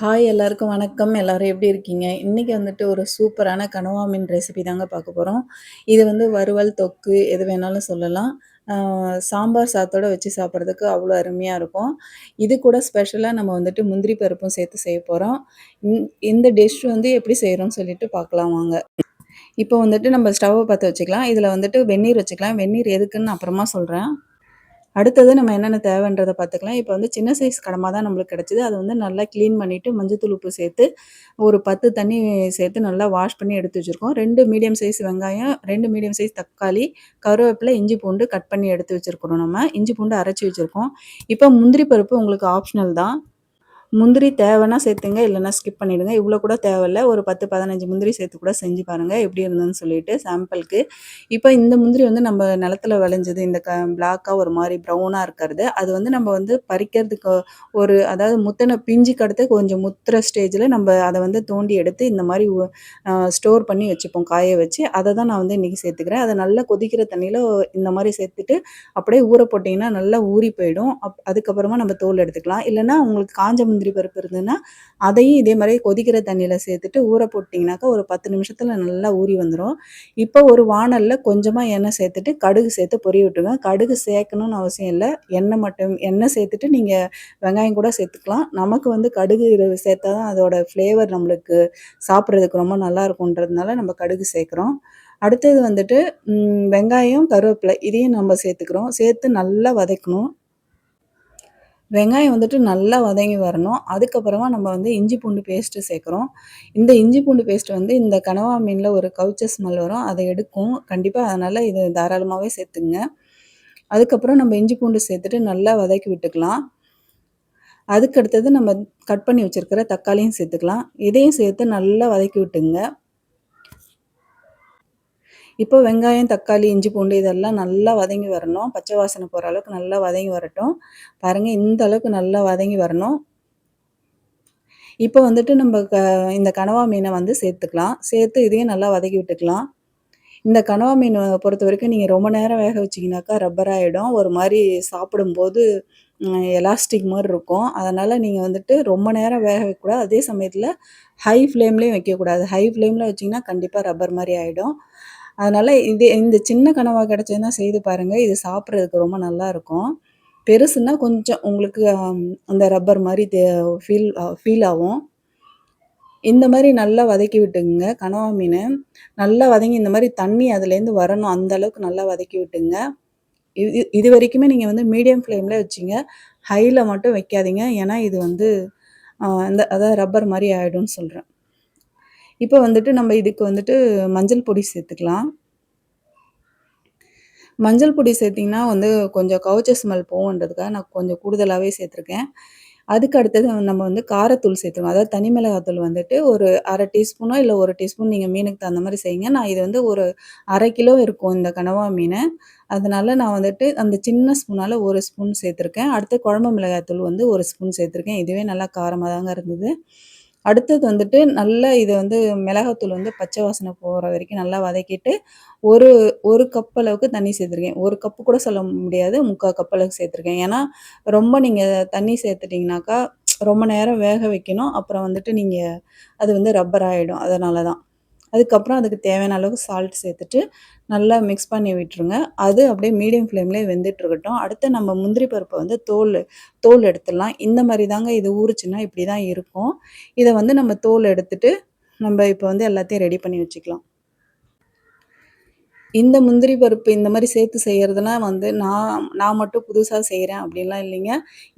Hi எல்லாருக்கும் வணக்கம். எல்லாரும் எப்படி இருக்கீங்க? இன்னைக்கு வந்துட்டு ஒரு சூப்பரான கனவா மீன் ரெசிபி தாங்க பார்க்க போகிறோம் இது வந்து வறுவல், தொக்கு எது வேணாலும் சொல்லலாம். சாம்பார் சாத்தோடு வச்சு சாப்பிட்றதுக்கு அவ்வளோ அருமையாக இருக்கும். இது கூட ஸ்பெஷலாக நம்ம வந்துட்டு முந்திரி பருப்பும் சேர்த்து செய்ய போகிறோம் இந் இந்த டிஷ் வந்து எப்படி செய்கிறோம்னு சொல்லிட்டு பார்க்கலாம் வாங்க. இப்போ வந்துட்டு நம்ம ஸ்டவ்வை பார்த்து வச்சுக்கலாம். இதில் வந்துட்டு வெந்நீர் வச்சுக்கலாம். வெந்நீர் எதுக்குன்னு அப்புறமா சொல்கிறேன் அடுத்தது நம்ம என்னென்ன தேவைன்றதை பார்த்துக்கலாம். இப்போ வந்து சின்ன சைஸ் கடமாக தான் நம்மளுக்கு கிடச்சிது அது வந்து நல்லா க்ளீன் பண்ணிவிட்டு மஞ்சத்தூள், உப்பு சேர்த்து ஒரு 10 தண்ணி சேர்த்து நல்லா வாஷ் பண்ணி எடுத்து வச்சுருக்கோம் ரெண்டு மீடியம் சைஸ் வெங்காயம், ரெண்டு மீடியம் சைஸ் தக்காளி, கருவேப்பிலை, இஞ்சி பூண்டு கட் பண்ணி எடுத்து வச்சிருக்கிறோம் நம்ம. இஞ்சி பூண்டு அரைச்சி வச்சுருக்கோம் இப்போ முந்திரி பருப்பு உங்களுக்கு ஆப்ஷனல் தான். முந்திரி தேவைன்னா சேர்த்துங்க. இல்லைன்னா ஸ்கிப் பண்ணிடுங்க. இவ்வளோ கூட தேவையில்ல. ஒரு 10, 15 முந்திரி சேர்த்து கூட செஞ்சு பாருங்கள் எப்படி இருந்ததுன்னு சொல்லிட்டு சாம்பிளுக்கு. இப்போ இந்த முந்திரி வந்து நம்ம நிலத்துல விளைஞ்சது. இந்த க பிளாக்காக ஒரு மாதிரி ப்ரௌனாக இருக்கிறது. அது வந்து நம்ம வந்து பறிக்கிறதுக்கு ஒரு அதாவது முத்தனை பிஞ்சு கடுத்து கொஞ்சம் முத்துற ஸ்டேஜில் நம்ம அதை வந்து தோண்டி எடுத்து இந்த மாதிரி ஸ்டோர் பண்ணி வச்சுப்போம் காய வச்சு. அதை தான் நான் வந்து இன்றைக்கி சேர்த்துக்கிறேன். அதை நல்லா கொதிக்கிற தண்ணியில் இந்த மாதிரி சேர்த்துட்டு அப்படியே ஊற போட்டிங்கன்னா நல்லா ஊறி போயிடும். அப் அதுக்கப்புறமா நம்ம தோல் எடுத்துக்கலாம். இல்லைன்னா உங்களுக்கு காஞ்ச முந்திரி முந்திரி பருப்பு இருந்ததுன்னா, அதையும் இதே மாதிரி கொதிக்கிற தண்ணியில் சேர்த்துட்டு ஊற போட்டிங்கனாக்கா ஒரு பத்து நிமிஷத்தில் நல்லா ஊறி வந்துடும் இப்போ ஒரு வானலில் கொஞ்சமாக எண்ணெய் சேர்த்துட்டு கடுகு சேர்த்து பொரிய விட்டுருங்க. கடுகு சேர்க்கணும்னு அவசியம் இல்லை எண்ணெய் மட்டும் எண்ணெய் சேர்த்துட்டு நீங்கள் வெங்காயம் கூட சேர்த்துக்கலாம். நமக்கு வந்து கடுகு சேர்த்தா தான் அதோட ஃப்ளேவர் நம்மளுக்கு சாப்பிட்றதுக்கு ரொம்ப நல்லா இருக்குன்றதுனால நம்ம கடுகு சேர்க்குறோம். அடுத்தது வந்துட்டு வெங்காயம், கருவேப்பிலை இதையும் நம்ம சேர்த்துக்கிறோம். சேர்த்து நல்லா வதக்கணும். வெங்காயம் வந்துட்டு நல்லா வதங்கி வரணும். அதுக்கப்புறமா நம்ம வந்து இஞ்சி பூண்டு பேஸ்ட்டு சேர்க்குறோம். இந்த இஞ்சி பூண்டு பேஸ்ட் வந்து இந்த கனவா மீனில் ஒரு கவுச்ச ஸ்மெல் வரும். அதை எடுக்கும். கண்டிப்பாக அதனால் இது தாராளமாகவே சேர்த்துங்க. அதுக்கப்புறம் நம்ம இஞ்சி பூண்டு சேர்த்துட்டு நல்லா வதக்கி விட்டுக்கலாம். அதுக்கு அடுத்தது நம்ம கட் பண்ணி வச்சிருக்கிற தக்காளியும் சேர்த்துக்கலாம். இதையும் சேர்த்து நல்லா வதக்கி விட்டுங்க. இப்போ வெங்காயம், தக்காளி, இஞ்சி பூண்டு இதெல்லாம் நல்லா வதங்கி வரணும். பச்சை வாசனை போகிற அளவுக்கு நல்லா வதங்கி வரட்டும். பாருங்கள் இந்த அளவுக்கு நல்லா வதங்கி வரணும். இப்போ வந்துட்டு நம்ம க இந்த கனவா மீனை வந்து சேர்த்துக்கலாம். சேர்த்து இதையும் நல்லா வதக்கி விட்டுக்கலாம். இந்த கனவா மீன் பொறுத்தவரைக்கும் நீங்கள் ரொம்ப நேரம் வேக வச்சிங்கனாக்கா ரப்பர் ஆகிடும் ஒரு மாதிரி சாப்பிடும்போது எலாஸ்டிக் மாதிரி இருக்கும். அதனால் நீங்கள் வந்துட்டு ரொம்ப நேரம் வேக வைக்கக்கூடாது. அதே சமயத்தில் ஹை ஃப்ளேம்லேயும் வைக்கக்கூடாது. ஹை ஃப்ளேமில் வச்சீங்கன்னா கண்டிப்பாக ரப்பர் மாதிரி ஆகிடும் அதனால் இது இந்த சின்ன கனவாக கிடச்சதுன்னா செய்து பாருங்கள் இது சாப்பிட்றதுக்கு ரொம்ப நல்லாயிருக்கும் பெருசுன்னா கொஞ்சம் உங்களுக்கு அந்த ரப்பர் மாதிரி தே ஃபீல் ஃபீல் ஆகும். இந்த மாதிரி நல்லா வதக்கி விட்டுங்க கனவா மீன் நல்லா வதங்கி இந்த மாதிரி தண்ணி அதுலேருந்து வரணும். அந்த அளவுக்கு நல்லா வதக்கி விட்டுங்க. இது இது வரைக்குமே நீங்கள் வந்து மீடியம் ஃப்ளேமில் வச்சிங்க ஹையில் மட்டும் வைக்காதீங்க. ஏன்னா இது வந்து அந்த இந்த அதாவது ரப்பர் மாதிரி ஆகிடும்னு சொல்கிறேன் இப்போ வந்துட்டு நம்ம இதுக்கு வந்துட்டு மஞ்சள் பொடி சேர்த்துக்கலாம். மஞ்சள் பொடி சேர்த்திங்கன்னா வந்து கொஞ்சம் கவுச்ச ஸ்மெல் போகுன்றதுக்காக நான் கொஞ்சம் கூடுதலாகவே சேர்த்துருக்கேன். அதுக்கு அடுத்தது நம்ம வந்து காரத்தூள் சேர்த்துக்கணும். அதாவது தனி மிளகாத்தூள் வந்துட்டு ஒரு அரை டீஸ்பூனோ இல்லை ஒரு டீஸ்பூன் நீங்கள் மீனுக்கு தகுந்த மாதிரி செய்யுங்க. நான் இது வந்து ஒரு அரை கிலோ இருக்கும் இந்த கனவா மீன் அதனால நான் வந்துட்டு அந்த சின்ன ஸ்பூனால ஒரு ஸ்பூன் சேர்த்துருக்கேன். அடுத்து குழம்பு மிளகாத்தூள் வந்து ஒரு ஸ்பூன் சேர்த்துருக்கேன். இதுவே நல்லா காரமாக தாங்க இருந்தது. அடுத்தது வந்துட்டு நல்லா இதை வந்து மிளகாத்தூள் வந்து பச்சை வாசனை போகிற வரைக்கும் நல்லா வதக்கிட்டு, ஒரு ஒரு கப் அளவுக்கு தண்ணி சேர்த்துருக்கேன். ஒரு கப்பு கூட சொல்ல முடியாது. 3/4 கப் அளவுக்கு சேர்த்துருக்கேன். ஏன்னா, ரொம்ப நீங்கள் தண்ணி சேர்த்துட்டிங்கனாக்கா ரொம்ப நேரம் வேக வைக்கணும். அப்புறம் வந்துட்டு நீங்கள் அது வந்து ரப்பர் ஆகிடும் அதனால தான். அதுக்கப்புறம் அதுக்கு தேவையான அளவுக்கு சால்ட் சேர்த்துட்டு, நல்லா மிக்ஸ் பண்ணி விட்டுருங்க. அது அப்படியே மீடியம் ஃப்ளேம்லேயே வெந்துட்டு இருக்கட்டும். அடுத்து நம்ம முந்திரி பருப்பை வந்து தோல் தோல் எடுத்துடலாம். இந்த மாதிரி தாங்க இது ஊறுச்சுன்னா இப்படி தான் இருக்கும். இதை வந்து நம்ம தோல் எடுத்துட்டு, நம்ம இப்போ வந்து எல்லாத்தையும் ரெடி பண்ணி வச்சுக்கலாம். இந்த முந்திரி பருப்பு இந்த மாதிரி சேர்த்து செய்கிறதுலாம் வந்து நான் நான் மட்டும் புதுசாக செய்கிறேன் அப்படின்லாம் இல்லைங்க.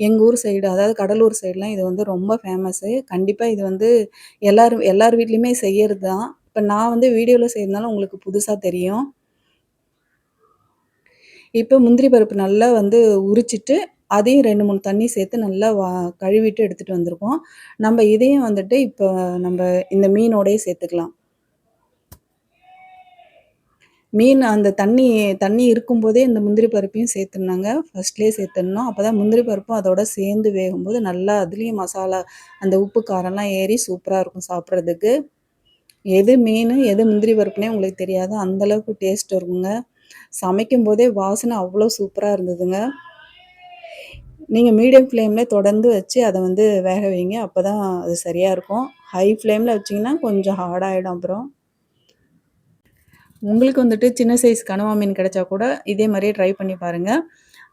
எங்கள் ஊர் சைடு அதாவது கடலூர் சைடுலாம் இது வந்து ரொம்ப ஃபேமஸ்ஸு கண்டிப்பாக இது வந்து எல்லாரும் எல்லார் வீட்லேயுமே செய்கிறது தான். இப்போ நான் வந்து வீடியோவில் செய்யறதுனால உங்களுக்கு புதுசாக தெரியும். இப்போ முந்திரி பருப்பு நல்லா வந்து உரிச்சிட்டு, அதையும் 2, 3 தண்ணி சேர்த்து நல்லா வா கழுவிட்டு எடுத்துகிட்டு வந்திருக்கோம். நம்ம இதையும் வந்துட்டு இப்போ நம்ம இந்த மீனோடயே சேர்த்துக்கலாம். மீன் அந்த தண்ணி தண்ணி இருக்கும்போதே இந்த முந்திரி பருப்பையும் சேர்த்துனாங்க ஃபர்ஸ்ட்லேயே சேர்த்துடணும். அப்பதான் முந்திரி பருப்பும் அதோட சேர்ந்து வேகும்போது நல்லா அதுலேயும் மசாலா அந்த உப்பு, காரம்லாம் ஏறி சூப்பராக இருக்கும் சாப்பிட்றதுக்கு எது மீன் எது முந்திரி பருப்புனே உங்களுக்கு தெரியாது. அந்த அளவுக்கு டேஸ்ட் இருக்குங்க. சமைக்கும்போதே வாசனை அவ்வளோ சூப்பராக இருந்ததுங்க. நீங்கள் மீடியம் ஃப்ளேமில் தொடர்ந்து வச்சு அதை வந்து வேக வைங்க. அப்போ தான் அது சரியாக இருக்கும். ஹை ஃப்ளேமில் வச்சீங்கன்னா கொஞ்சம் ஹார்டாகிடும் அப்புறம். உங்களுக்கு வந்துட்டு சின்ன சைஸ் கனவா மீன் கிடைச்சா கூட இதே மாதிரியே ட்ரை பண்ணி பாருங்க.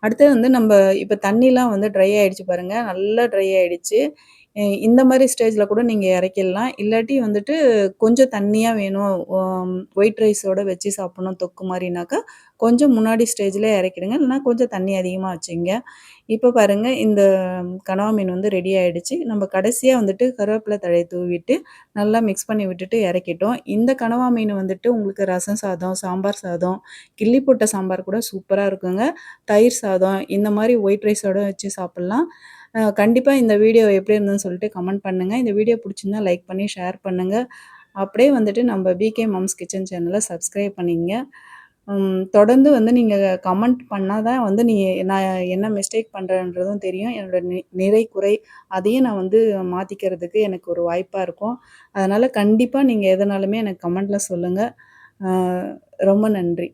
அடுத்தது வந்து நம்ம இப்போ தண்ணிலாம் வந்து ட்ரை ஆகிடுச்சு பாருங்கள் நல்லா ட்ரை ஆகிடுச்சு இந்த மாதிரி ஸ்டேஜில் கூட நீங்கள் இறக்கிடலாம். இல்லாட்டி வந்துட்டு கொஞ்சம் தண்ணியாக வேணும் ஒயிட் ரைஸோட வச்சு சாப்பிடணும் தொக்கு மாதிரினாக்கா கொஞ்சம் முன்னாடி ஸ்டேஜில் இறக்கிடுங்க. இல்லைனா கொஞ்சம் தண்ணி அதிகமாக வச்சுங்க இப்போ பாருங்க இந்த கனவா மீன் வந்து ரெடி ஆகிடுச்சு நம்ம கடைசியாக வந்துட்டு கருவேப்பிலை தழையை தூவிட்டு, நல்லா மிக்ஸ் பண்ணி விட்டுட்டு இறக்கிட்டோம். இந்த கனவா மீன் வந்துட்டு உங்களுக்கு ரசம் சாதம், சாம்பார் சாதம், கிள்ளி போட்ட சாம்பார் கூட சூப்பராக இருக்குங்க. தயிர் சாதம் இந்த மாதிரி ஒயிட் ரைஸோட வச்சு சாப்பிட்லாம் கண்டிப்பாக இந்த வீடியோ எப்படி இருந்ததுன்னு சொல்லிட்டு கமெண்ட் பண்ணுங்கள் இந்த வீடியோ பிடிச்சிருந்தா லைக் பண்ணி ஷேர் பண்ணுங்கள் அப்படியே வந்துட்டு நம்ம பிகே மாம்ஸ் கிச்சன் சேனலை சப்ஸ்கிரைப் பண்ணிங்க தொடர்ந்து வந்து நீங்கள் கமெண்ட் பண்ணால் தான் வந்து நீ நான் என்ன மிஸ்டேக் பண்ணுறேன்றதும் தெரியும். என்னோட நிறை, குறை அதையும் நான் வந்து மாற்றிக்கிறதுக்கு எனக்கு ஒரு வாய்ப்பாக இருக்கும். அதனால் கண்டிப்பாக நீங்கள் எதனாலுமே எனக்கு கமெண்டில் சொல்லுங்கள் ரொம்ப நன்றி.